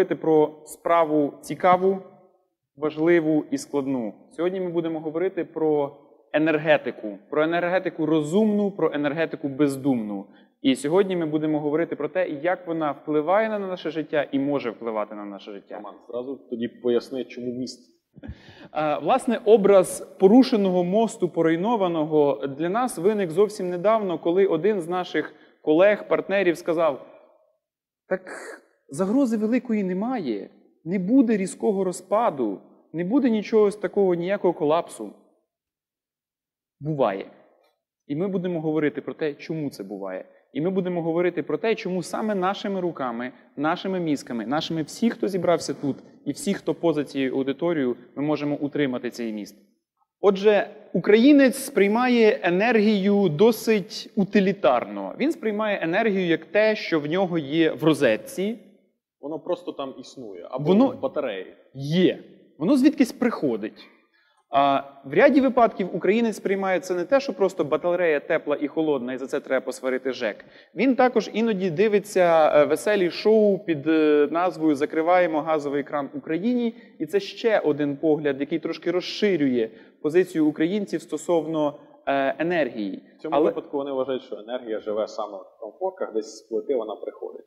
Говорити про справу цікаву, важливу і складну. Сьогодні ми будемо говорити про енергетику, про енергетику розумну, про енергетику бездумну. І сьогодні ми будемо говорити про те, як вона впливає на наше життя і може впливати на наше життя. Роман, зразу тоді поясни, чому міст. Власне, образ порушеного мосту, поруйнованого для нас виник зовсім недавно, коли один з наших колег, партнерів сказав: так загрози великої немає, не буде різкого розпаду, не буде нічого такого, ніякого колапсу. Буває. І ми будемо говорити про те, чому це буває. І ми будемо говорити про те, чому саме нашими руками, нашими мізками, нашими всі, хто зібрався тут, і всі, хто поза цією аудиторією, ми можемо утримати цей міст. Отже, українець сприймає енергію досить утилітарно. Він сприймає енергію як те, що в нього є в розетці. Воно просто там існує. Або Воно- в батареї. Є. Воно звідкись приходить. А в ряді випадків українець сприймає це не те, що просто батарея тепла і холодна, і за це треба посварити ЖЕК. Він також іноді дивиться е, веселі шоу під е, назвою Закриваємо газовий кран Україні. І це ще один погляд, який трошки розширює позицію українців стосовно е, енергії. В цьому Але- випадку вони вважають, що енергія живе саме в комфорках, десь з плити вона приходить.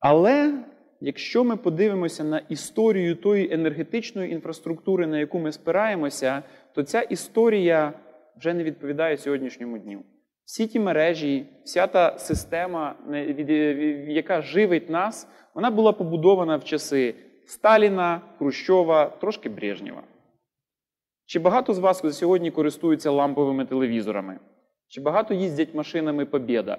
Але якщо ми подивимося на історію тої енергетичної інфраструктури, на яку ми спираємося, то ця історія вже не відповідає сьогоднішньому дню. Всі ті мережі, вся та система, яка живить нас, вона була побудована в часи Сталіна, Хрущова, трошки Брежнєва. Чи багато з вас сьогодні користуються ламповими телевізорами? Чи багато їздять машинами Побєда?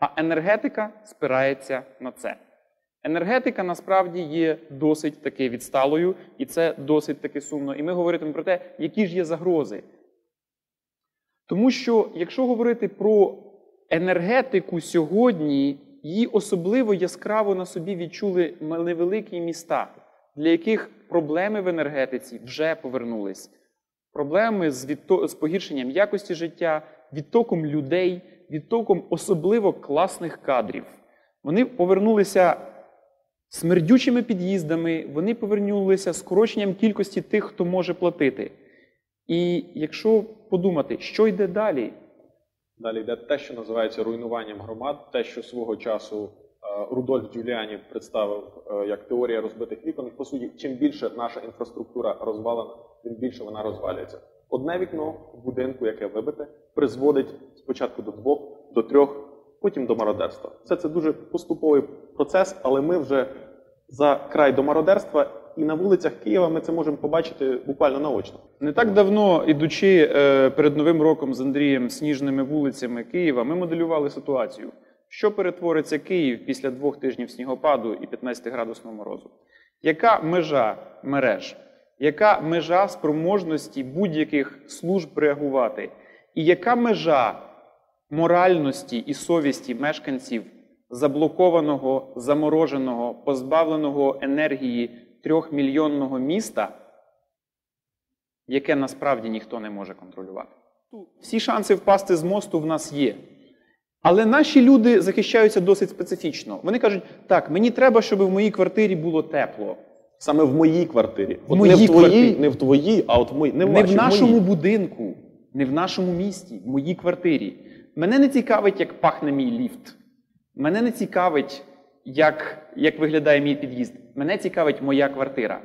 А енергетика спирається на це. Енергетика насправді є досить таки відсталою, і це досить таки сумно. І ми говоритимемо про те, які ж є загрози. Тому що, якщо говорити про енергетику сьогодні, її особливо яскраво на собі відчули невеликі міста, для яких проблеми в енергетиці вже повернулись. Проблеми з, відто... з погіршенням якості життя, відтоком людей, відтоком особливо класних кадрів. Вони повернулися смердючими під'їздами, вони повернулися скороченням кількості тих, хто може платити. І якщо подумати, що йде далі, Далі йде те, що називається руйнуванням громад, те, що свого часу Рудольф Джуліані представив е, як теорія розбитих вікон. По суті, чим більше наша інфраструктура розвалена, тим більше вона розвалюється. Одне вікно в будинку, яке вибите, призводить спочатку до двох, до трьох, потім до мародерства. Все це дуже поступовий процес, але ми вже за край до мародерства, і на вулицях Києва ми це можемо побачити буквально наочно. Не так давно, ідучи е, перед Новим роком з Андрієм сніжними вулицями Києва, ми моделювали ситуацію, що перетвориться Київ після двох тижнів снігопаду і 15-градусного морозу. Яка межа мереж? Яка межа спроможності будь-яких служб реагувати? І яка межа моральності і совісті мешканців заблокованого, замороженого, позбавленого енергії трьохмільйонного міста, яке насправді ніхто не може контролювати. Всі шанси впасти з мосту в нас є. Але наші люди захищаються досить специфічно. Вони кажуть, так, мені треба, щоб в моїй квартирі було тепло. Саме в моїй квартирі. От моїй не в твоїй, квартирі. не в твоїй, а от в моїй. Не, в Не в нашому моїй. будинку, не в нашому місті, в моїй квартирі. Мене не цікавить, як пахне мій ліфт. Мене не цікавить, як, як виглядає мій під'їзд. Мене цікавить моя квартира.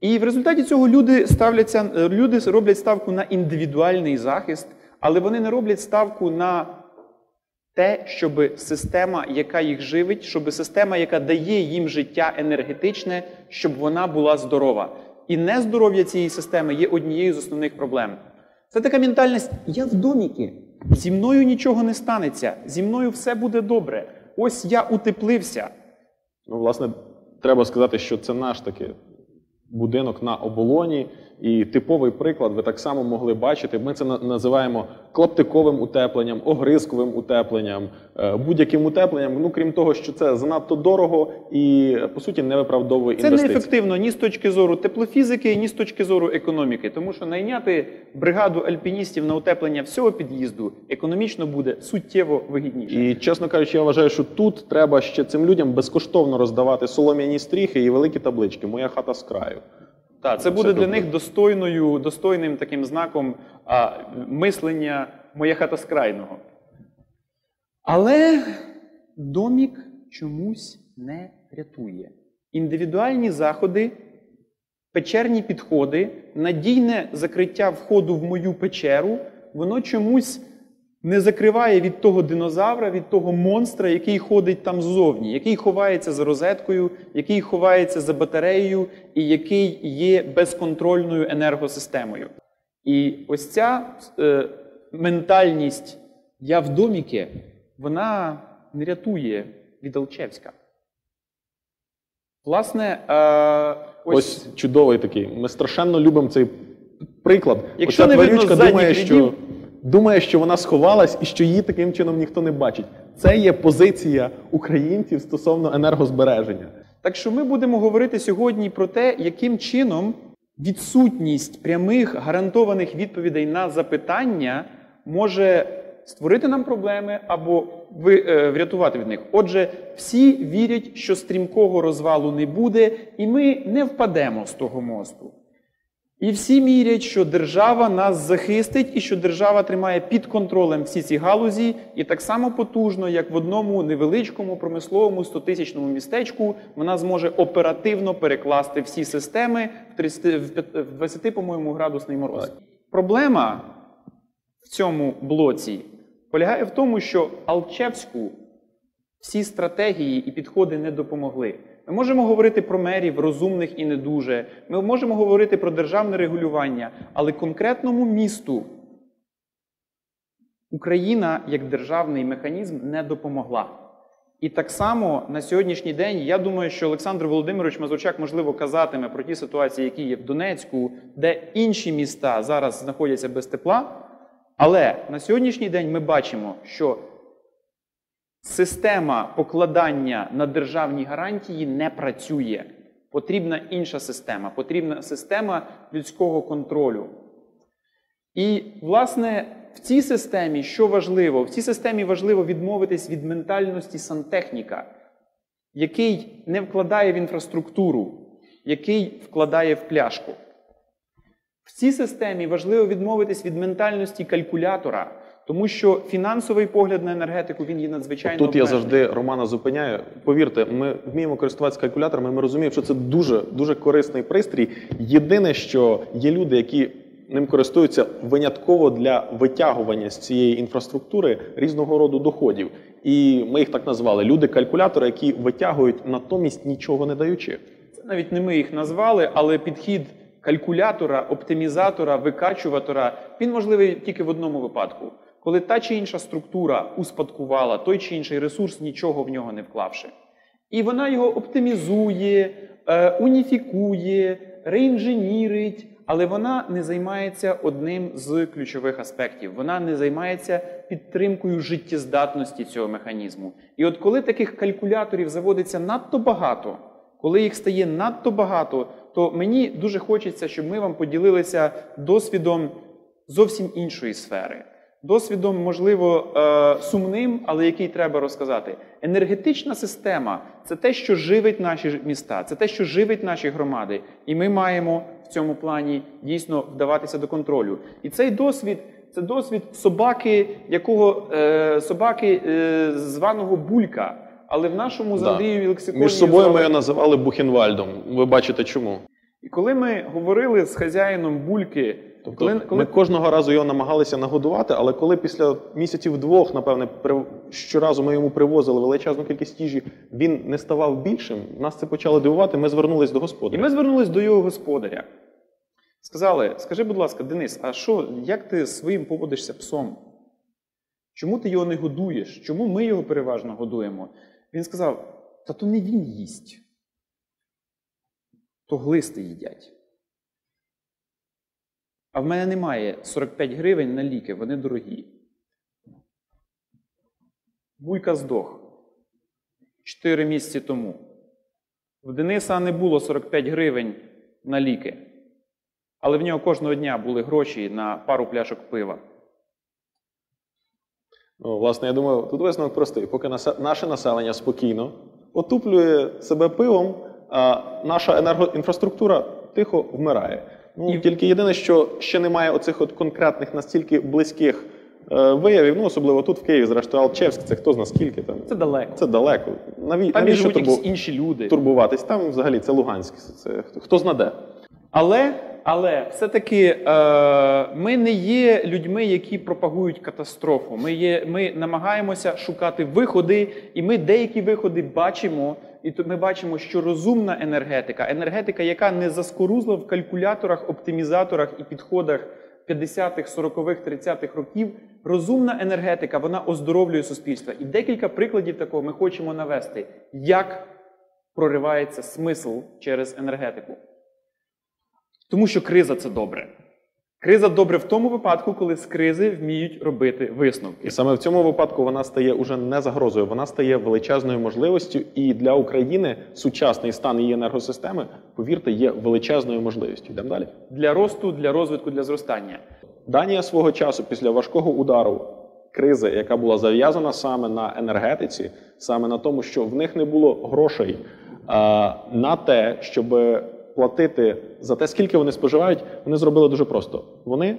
І в результаті цього люди ставляться, люди роблять ставку на індивідуальний захист, але вони не роблять ставку на те, щоб система, яка їх живить, щоб система, яка дає їм життя енергетичне, щоб вона була здорова. І нездоров'я цієї системи є однією з основних проблем. Це така ментальність: я в доміки, зі мною нічого не станеться, зі мною все буде добре. Ось я утеплився. Ну, власне, треба сказати, що це наш такий будинок на оболоні, І типовий приклад ви так само могли бачити. Ми це називаємо клаптиковим утепленням, огризковим утепленням, е, будь-яким утепленням. Ну крім того, що це занадто дорого і по суті не виправдовує Це інвестиції. неефективно ні з точки зору теплофізики, ні з точки зору економіки, тому що найняти бригаду альпіністів на утеплення всього під'їзду економічно буде суттєво вигідніше. І чесно кажучи, я вважаю, що тут треба ще цим людям безкоштовно роздавати солом'яні стріхи і великі таблички. Моя хата з краю. Так, це буде для добре. них достойною, достойним таким знаком а, мислення моя хата з крайного. Але домік чомусь не рятує. Індивідуальні заходи, печерні підходи, надійне закриття входу в мою печеру, воно чомусь не закриває від того динозавра, від того монстра, який ходить там ззовні, який ховається за розеткою, який ховається за батареєю і який є безконтрольною енергосистемою. І ось ця е, ментальність я в доміки, вона не рятує від Алчевська. Власне, е, ось, Ось, чудовий такий. Ми страшенно любимо цей приклад. Якщо Оця не видно задніх думає, рядів- що, думає, що вона сховалась і що її таким чином ніхто не бачить. Це є позиція українців стосовно енергозбереження. Так що ми будемо говорити сьогодні про те, яким чином відсутність прямих гарантованих відповідей на запитання може створити нам проблеми або е, врятувати від них. Отже, всі вірять, що стрімкого розвалу не буде, і ми не впадемо з того мосту. І всі мірять, що держава нас захистить і що держава тримає під контролем всі ці галузі, і так само потужно, як в одному невеличкому промисловому 100-тисячному містечку, вона зможе оперативно перекласти всі системи в 30, в 20, по-моєму, градусний мороз. Проблема в цьому блоці полягає в тому, що Алчевську всі стратегії і підходи не допомогли. Ми можемо говорити про мерів розумних і не дуже. Ми можемо говорити про державне регулювання, але конкретному місту Україна як державний механізм не допомогла. І так само на сьогоднішній день я думаю, що Олександр Володимирович Мазурчак можливо казатиме про ті ситуації, які є в Донецьку, де інші міста зараз знаходяться без тепла. Але на сьогоднішній день ми бачимо, що система покладання на державні гарантії не працює. Потрібна інша система, потрібна система людського контролю. І, власне, в цій системі, що важливо, в цій системі важливо відмовитись від ментальності сантехніка, який не вкладає в інфраструктуру, який вкладає в пляшку. В цій системі важливо відмовитись від ментальності калькулятора, тому що фінансовий погляд на енергетику він є надзвичайно Тут я завжди Романа зупиняю. Повірте, ми вміємо користуватися калькуляторами. Ми розуміємо, що це дуже дуже корисний пристрій. Єдине, що є люди, які ним користуються винятково для витягування з цієї інфраструктури різного роду доходів. І ми їх так назвали люди-калькулятори, які витягують натомість нічого не даючи. Це навіть не ми їх назвали, але підхід калькулятора, оптимізатора, викачуватора він можливий тільки в одному випадку, коли та чи інша структура успадкувала той чи інший ресурс, нічого в нього не вклавши. І вона його оптимізує, е, уніфікує, реінженірить, але вона не займається одним з ключових аспектів. Вона не займається підтримкою життєздатності цього механізму. І от коли таких калькуляторів заводиться надто багато, коли їх стає надто багато, то мені дуже хочеться, щоб ми вам поділилися досвідом зовсім іншої сфери. Досвідом, можливо, е, сумним, але який треба розказати. Енергетична система це те, що живить наші міста, це те, що живить наші громади. І ми маємо в цьому плані дійсно вдаватися до контролю. І цей досвід це досвід собаки, якого е, собаки е, званого булька. Але в нашому з Да. Андрією лексиконі Між собою ми його називали Бухенвальдом. Ви бачите, чому? І коли ми говорили з хазяїном бульки, Тобто коли, коли ми кожного разу його намагалися нагодувати, але коли після місяців двох, напевне, при... щоразу ми йому привозили величезну кількість їжі, він не ставав більшим. Нас це почало дивувати. Ми звернулись до господаря. І ми звернулись до його господаря. Сказали: скажи, будь ласка, Денис, а що, як ти своїм поводишся псом? Чому ти його не годуєш? Чому ми його переважно годуємо? Він сказав: Та то не він їсть, то глисти їдять. А в мене немає 45 гривень на ліки, вони дорогі. Буйка здох 4 місяці тому. В Дениса не було 45 гривень на ліки, але в нього кожного дня були гроші на пару пляшок пива. Ну, власне, я думаю, тут висновок простий. Поки наше населення спокійно отуплює себе пивом, а наша енергоінфраструктура тихо вмирає. Ну, І- Тільки єдине, що ще немає оцих от конкретних настільки близьких е, виявів, ну особливо тут в Києві, зрештою, Алчевськ, це хто зна скільки там. Це далеко. Це далеко. Наві... Там навіщо турбу... інші люди. турбуватись? Там взагалі це Луганськ. Це хто- хто знаде. Але, але все-таки е, ми не є людьми, які пропагують катастрофу. Ми, є, ми намагаємося шукати виходи, і ми деякі виходи бачимо. І ми бачимо, що розумна енергетика, енергетика, яка не заскорузла в калькуляторах, оптимізаторах і підходах 50-х, 40-х, 30-х років, розумна енергетика, вона оздоровлює суспільство. І декілька прикладів такого ми хочемо навести, як проривається смисл через енергетику. Тому що криза це добре. Криза добре в тому випадку, коли з кризи вміють робити висновки. І саме в цьому випадку вона стає уже не загрозою, вона стає величезною можливістю. І для України сучасний стан її енергосистеми, повірте, є величезною можливістю. Йдемо далі. Для росту, для розвитку, для зростання. Данія свого часу після важкого удару кризи, яка була зав'язана саме на енергетиці, саме на тому, що в них не було грошей а, на те, щоб платити за те, скільки вони споживають, вони зробили дуже просто. Вони е,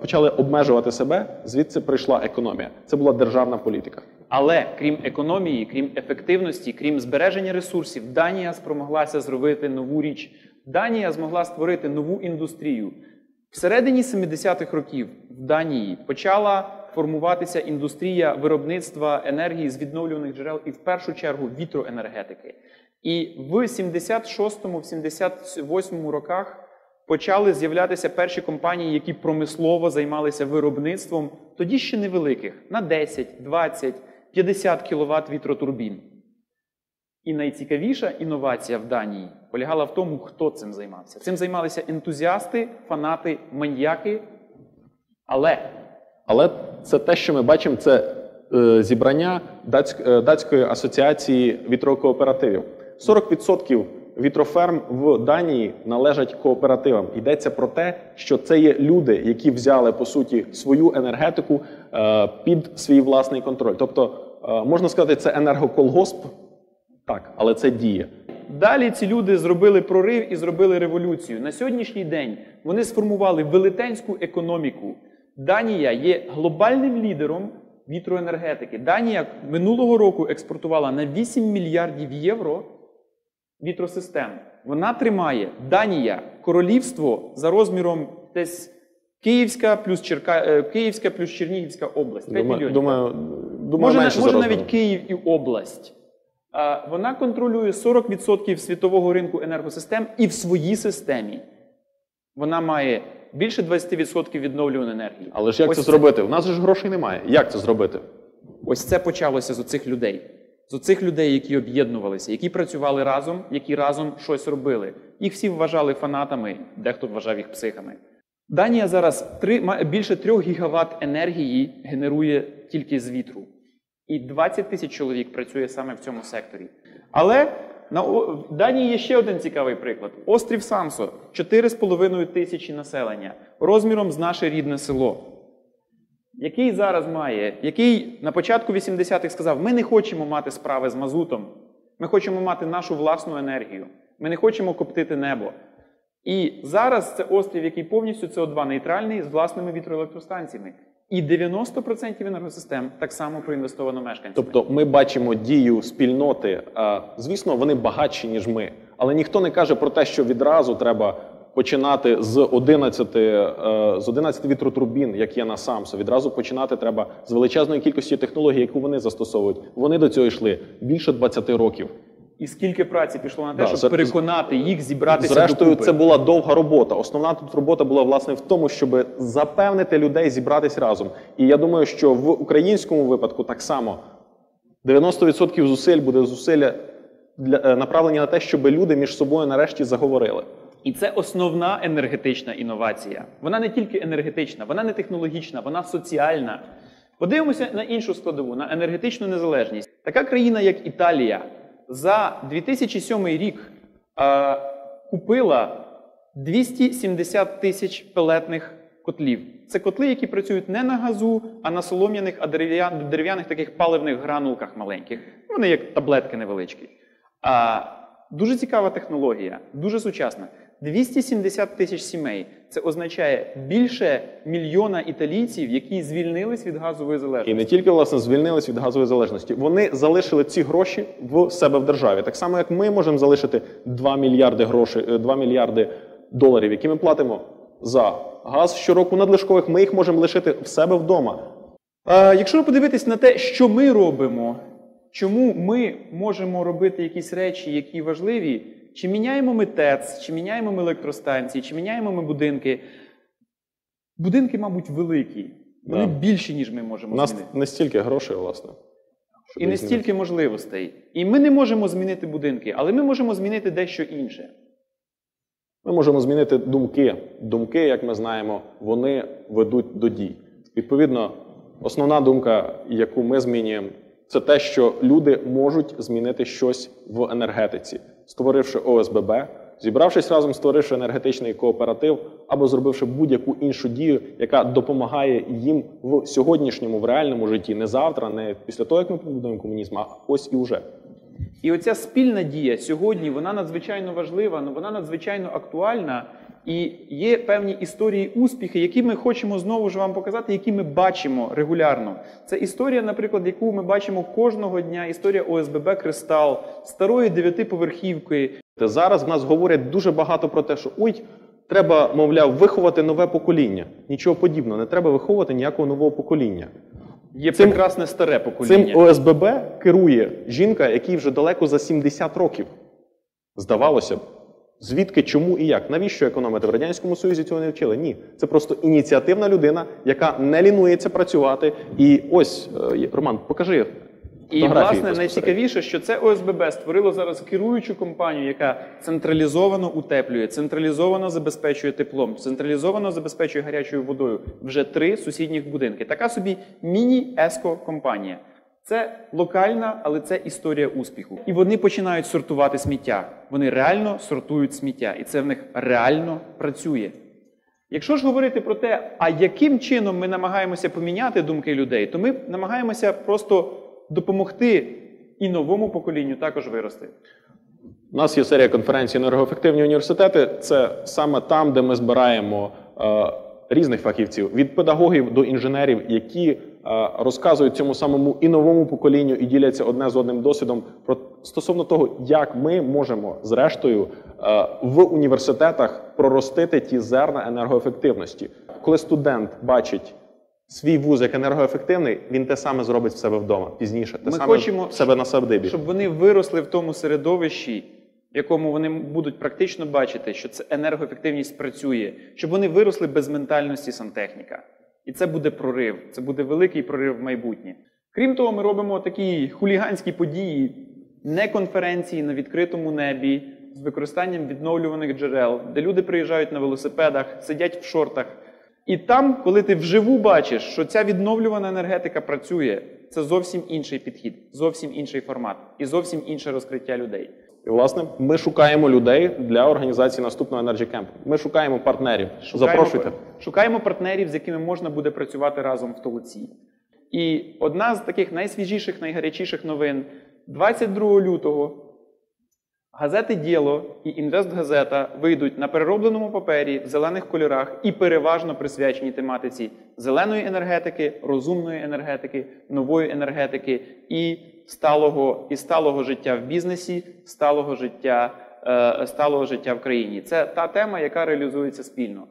почали обмежувати себе, звідси прийшла економія. Це була державна політика. Але крім економії, крім ефективності, крім збереження ресурсів, Данія спромоглася зробити нову річ. Данія змогла створити нову індустрію. Всередині 70-х років в Данії почала формуватися індустрія виробництва енергії з відновлюваних джерел і в першу чергу вітроенергетики. І в 76-му, в 78-му роках почали з'являтися перші компанії, які промислово займалися виробництвом, тоді ще невеликих, на 10, 20, 50 кВт вітротурбін. І найцікавіша інновація в Данії полягала в тому, хто цим займався. Цим займалися ентузіасти, фанати, маньяки. Але Але це те, що ми бачимо, це е, зібрання датськ, е, датської асоціації вітрокооперативів. 40% вітроферм в Данії належать кооперативам. Йдеться про те, що це є люди, які взяли по суті свою енергетику е, під свій власний контроль. Тобто, е, можна сказати, це енергоколгосп, так, але це діє. Далі ці люди зробили прорив і зробили революцію. На сьогоднішній день вони сформували велетенську економіку. Данія є глобальним лідером вітроенергетики. Данія минулого року експортувала на 8 мільярдів євро вітросистем. Вона тримає Данія королівство за розміром десь Київська плюс Черка... е, Київська плюс Чернігівська область. 5 Думаю, мільйонів. думаю, думаю може, менше може навіть. Київ і область. Вона контролює 40% світового ринку енергосистем і в своїй системі вона має більше 20% відновлюваної енергії. Але ж як Ось це зробити? У нас же ж грошей немає. Як це зробити? Ось це почалося з оцих людей. З оцих людей, які об'єднувалися, які працювали разом, які разом щось робили. Їх всі вважали фанатами, дехто вважав їх психами. Данія зараз три, ма- більше 3 гігават енергії генерує тільки з вітру. І 20 тисяч чоловік працює саме в цьому секторі. Але на Данії є ще один цікавий приклад: острів Самсо 4,5 тисячі населення, розміром з наше рідне село який зараз має, який на початку 80-х сказав: ми не хочемо мати справи з мазутом, ми хочемо мати нашу власну енергію, ми не хочемо коптити небо. І зараз це острів, який повністю СО2 нейтральний з власними вітроелектростанціями. І 90% енергосистем так само проінвестовано мешканцями. Тобто ми бачимо дію спільноти. Звісно, вони багатші, ніж ми. Але ніхто не каже про те, що відразу треба починати з 11, е, з 11 вітротурбін, як є на Самсо. Відразу починати треба з величезної кількості технологій, яку вони застосовують. Вони до цього йшли більше 20 років. І скільки праці пішло на те, Да, щоб за- переконати їх зібратися Зрештою, докупи. це була довга робота. Основна тут робота була власне в тому, щоб запевнити людей зібратись разом. І я думаю, що в українському випадку так само 90% зусиль буде зусилля для е, направлені на те, щоб люди між собою нарешті заговорили. І це основна енергетична інновація. Вона не тільки енергетична, вона не технологічна, вона соціальна. Подивимося на іншу складову, на енергетичну незалежність. Така країна, як Італія, за 2007 рік е, купила 270 тисяч пелетних котлів. Це котли, які працюють не на газу, а на солом'яних, а дерев'я- дерев'яних таких паливних гранулках маленьких. Вони як таблетки невеличкі. А, дуже цікава технологія, дуже сучасна. 270 тисяч сімей. Це означає більше мільйона італійців, які звільнились від газової залежності, І не тільки власне звільнились від газової залежності, вони залишили ці гроші в себе в державі. Так само, як ми можемо залишити 2 мільярди грошей, е, 2 мільярди доларів, які ми платимо за газ щороку надлишкових, ми їх можемо лишити в себе вдома. А, якщо ви подивитесь на те, що ми робимо, чому ми можемо робити якісь речі, які важливі, чи міняємо ми ТЕЦ, чи міняємо ми електростанції, чи міняємо ми будинки. Будинки, мабуть, великі. Вони Да. більші, ніж ми можемо У нас змінити. не стільки грошей, власне. І не змінити. стільки можливостей. І ми не можемо змінити будинки, але ми можемо змінити дещо інше. Ми можемо змінити думки. Думки, як ми знаємо, вони ведуть до дій. Відповідно, основна думка, яку ми змінюємо, це те, що люди можуть змінити щось в енергетиці, створивши ОСББ, зібравшись разом, створивши енергетичний кооператив або зробивши будь-яку іншу дію, яка допомагає їм в сьогоднішньому, в реальному житті, не завтра, не після того, як ми побудуємо комунізм, а ось і вже. І оця спільна дія сьогодні вона надзвичайно важлива, ну, вона надзвичайно актуальна. І є певні історії успіхи, які ми хочемо знову ж вам показати, які ми бачимо регулярно. Це історія, наприклад, яку ми бачимо кожного дня. Історія ОСББ Кристал, старої дев'ятиповерхівки. Зараз в нас говорять дуже багато про те, що ой, треба, мовляв, виховати нове покоління. Нічого подібного, не треба виховувати ніякого нового покоління. Є Цим- прекрасне старе покоління. Цим ОСББ керує жінка, якій вже далеко за 70 років. Здавалося б, звідки, чому і як? Навіщо економити? В Радянському Союзі цього не вчили? Ні. Це просто ініціативна людина, яка не лінується працювати. І ось, е, Роман, покажи. І власне найцікавіше, що це ОСББ створило зараз керуючу компанію, яка централізовано утеплює, централізовано забезпечує теплом, централізовано забезпечує гарячою водою вже три сусідніх будинки. Така собі міні-еско компанія. Це локальна, але це історія успіху. І вони починають сортувати сміття. Вони реально сортують сміття, і це в них реально працює. Якщо ж говорити про те, а яким чином ми намагаємося поміняти думки людей, то ми намагаємося просто допомогти і новому поколінню також вирости. У нас є серія конференцій енергоефективні університети. Це саме там, де ми збираємо е, різних фахівців від педагогів до інженерів, які розказують цьому самому і новому поколінню і діляться одне з одним досвідом про стосовно того, як ми можемо зрештою е, в університетах проростити ті зерна енергоефективності. Коли студент бачить. Свій вуз як енергоефективний, він те саме зробить в себе вдома пізніше. Те Ми саме хочемо, в себе на сабдибі. Щоб вони виросли в тому середовищі, в якому вони будуть практично бачити, що це енергоефективність працює, щоб вони виросли без ментальності сантехніка. І це буде прорив, це буде великий прорив в майбутнє. Крім того, ми робимо такі хуліганські події, не конференції на відкритому небі з використанням відновлюваних джерел, де люди приїжджають на велосипедах, сидять в шортах. І там, коли ти вживу бачиш, що ця відновлювана енергетика працює, це зовсім інший підхід, зовсім інший формат і зовсім інше розкриття людей. І, власне, ми шукаємо людей для організації наступного Energy Camp. Ми шукаємо партнерів. Запрошуйте. шукаємо партнерів, з якими можна буде працювати разом в Толуці. І одна з таких найсвіжіших, найгарячіших новин 22 лютого газети Діло і Інвестгазета вийдуть на переробленому папері в зелених кольорах і переважно присвячені тематиці зеленої енергетики, розумної енергетики, нової енергетики і сталого, і сталого життя в бізнесі, сталого життя, е, сталого життя в країні. Це та тема, яка реалізується спільно.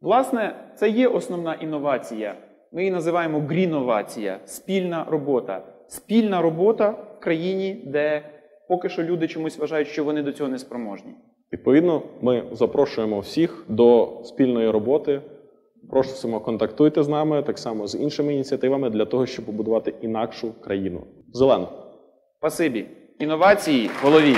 Власне, це є основна інновація. Ми її називаємо гріновація, спільна робота. Спільна робота в країні, де поки що люди чомусь вважають, що вони до цього не спроможні. Відповідно, ми запрошуємо всіх до спільної роботи. Просимо контактуйте з нами так само з іншими ініціативами для того, щоб побудувати інакшу країну. Зелено. Спасибі. Інновації в голові.